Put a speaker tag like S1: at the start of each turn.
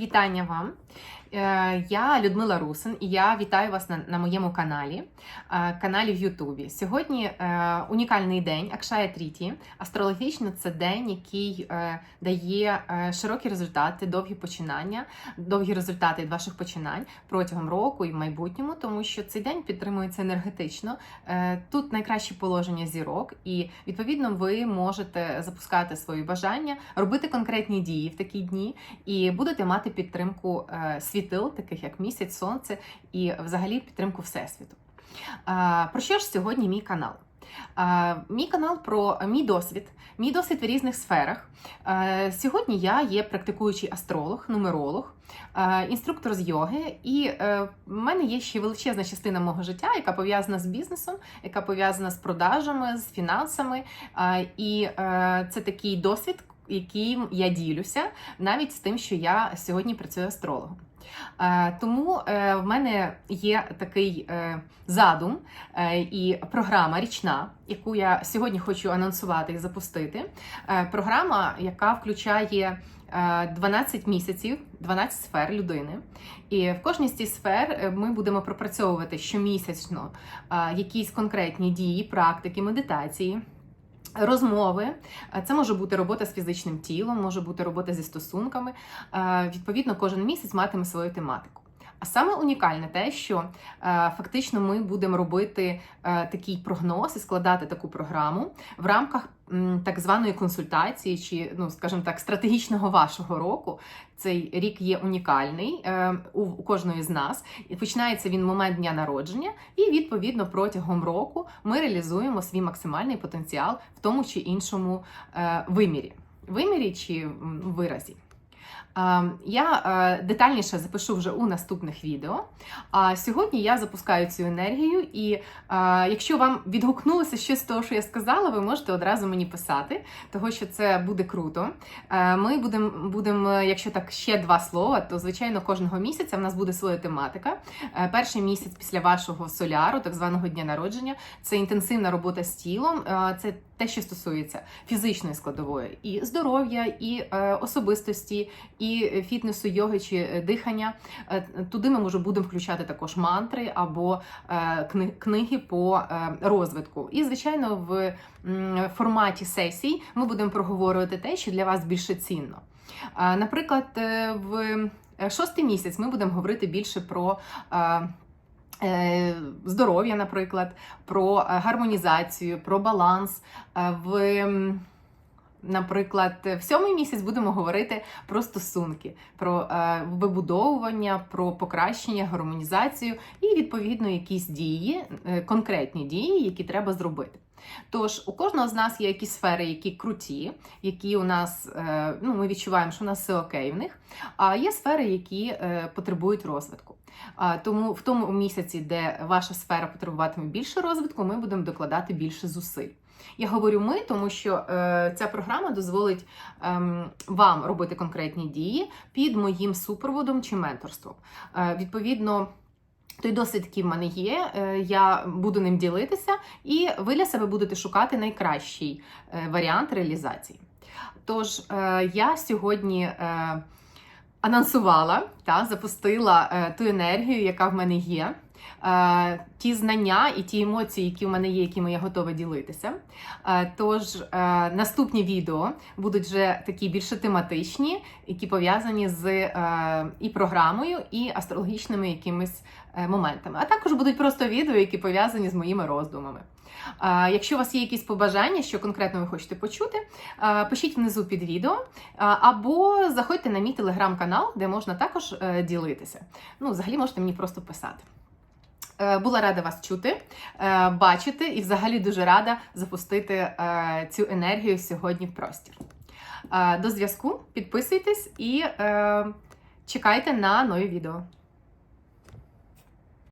S1: Вітання вам! Е, Я Людмила Русин і я вітаю вас на, на моєму каналі, е, каналі в Ютубі. Сьогодні е, унікальний день Акшая Тріті. Астрологічно це день, який дає широкі результати, довгі починання, довгі результати від ваших починань протягом року і в майбутньому, тому що цей день підтримується енергетично. Тут найкраще положення зірок, і відповідно ви можете запускати свої бажання, робити конкретні дії в такі дні і будете мати підтримку е, світил, таких як місяць, сонце, і взагалі підтримку всесвіту. Е, Про що ж сьогодні мій канал? Е, Мій канал про мій досвід, мій досвід в різних сферах. Сьогодні я є практикуючий астролог, нумеролог, інструктор з йоги, і в мене є ще величезна частина мого життя, яка пов'язана з бізнесом, яка пов'язана з продажами, з фінансами. І це такий досвід, яким я ділюся, навіть з тим, що я сьогодні працюю астрологом. Е, Тому е, в мене є такий е, задум і програма річна, яку я сьогодні хочу анонсувати і запустити. Програма, яка включає е, 12 місяців, 12 сфер людини. І в кожній з цих сфер ми будемо пропрацьовувати щомісячно якісь конкретні дії, практики, медитації. Розмови, це може бути робота з фізичним тілом, може бути робота зі стосунками. Е, Відповідно, кожен місяць матиме свою тематику. А саме унікальне те, що е, фактично ми будемо робити е, такий прогноз і складати таку програму в рамках так званої консультації, чи, ну скажімо так, стратегічного вашого року. Цей рік є унікальний е, у, кожної з нас, і починається він момент дня народження, і відповідно протягом року ми реалізуємо свій максимальний потенціал в тому чи іншому вимірі, вимірі чи виразі. Е, Я е, детальніше запишу вже у наступних відео. А сьогодні я запускаю цю енергію, і е, якщо вам відгукнулося щось з того, що я сказала, ви можете одразу мені писати, того що це буде круто. Ми будемо, будем, якщо так ще два слова, то звичайно кожного місяця в нас буде своя тематика. Перший місяць після вашого соляру, так званого дня народження, це інтенсивна робота з тілом. Це те, що стосується фізичної складової, і здоров'я, і е, особистості, і фітнесу, йоги чи е, дихання. Е, Туди ми може будемо включати також мантри або е, кни- книги по е, розвитку. І, звичайно, в м, форматі сесій ми будемо проговорювати те, що для вас більше цінно. Е, Наприклад, е, в е, шостий місяць ми будемо говорити більше про. е, Здоров'я, наприклад, про е, гармонізацію, про баланс. Е, В, наприклад, в сьомий місяць будемо говорити про стосунки, про е, вибудовування, про покращення, гармонізацію і, відповідно, якісь дії, е, конкретні дії, які треба зробити. Тож у кожного з нас є якісь сфери, які круті, які у нас е, ну, ми відчуваємо, що у нас все окей в них. А є сфери, які е, потребують розвитку. Тому в тому місяці, де ваша сфера потребуватиме більше розвитку, ми будемо докладати більше зусиль. Я говорю ми, тому що е, ця програма дозволить ем, вам робити конкретні дії під моїм супроводом чи менторством. Е, відповідно. Той досвід, який в мене є, е, я буду ним ділитися, і ви для себе будете шукати найкращий е, варіант реалізації. Тож е, я сьогодні анонсувала та запустила ту енергію, яка в мене є. Е, Ті знання і ті емоції, які в мене є, якими я готова ділитися. Е, Тож е, наступні відео будуть вже такі більше тематичні, які пов'язані з і програмою, і астрологічними якимись моментами. А також будуть просто відео, які пов'язані з моїми роздумами. Якщо у вас є якісь побажання, що конкретно ви хочете почути, пишіть внизу під відео або заходьте на мій телеграм-канал, де можна також ділитися. Ну, взагалі можете мені просто писати. Е, Була рада вас чути, е, бачити і взагалі дуже рада запустити е, цю енергію сьогодні в простір. До зв'язку, підписуйтесь і чекайте на нові відео.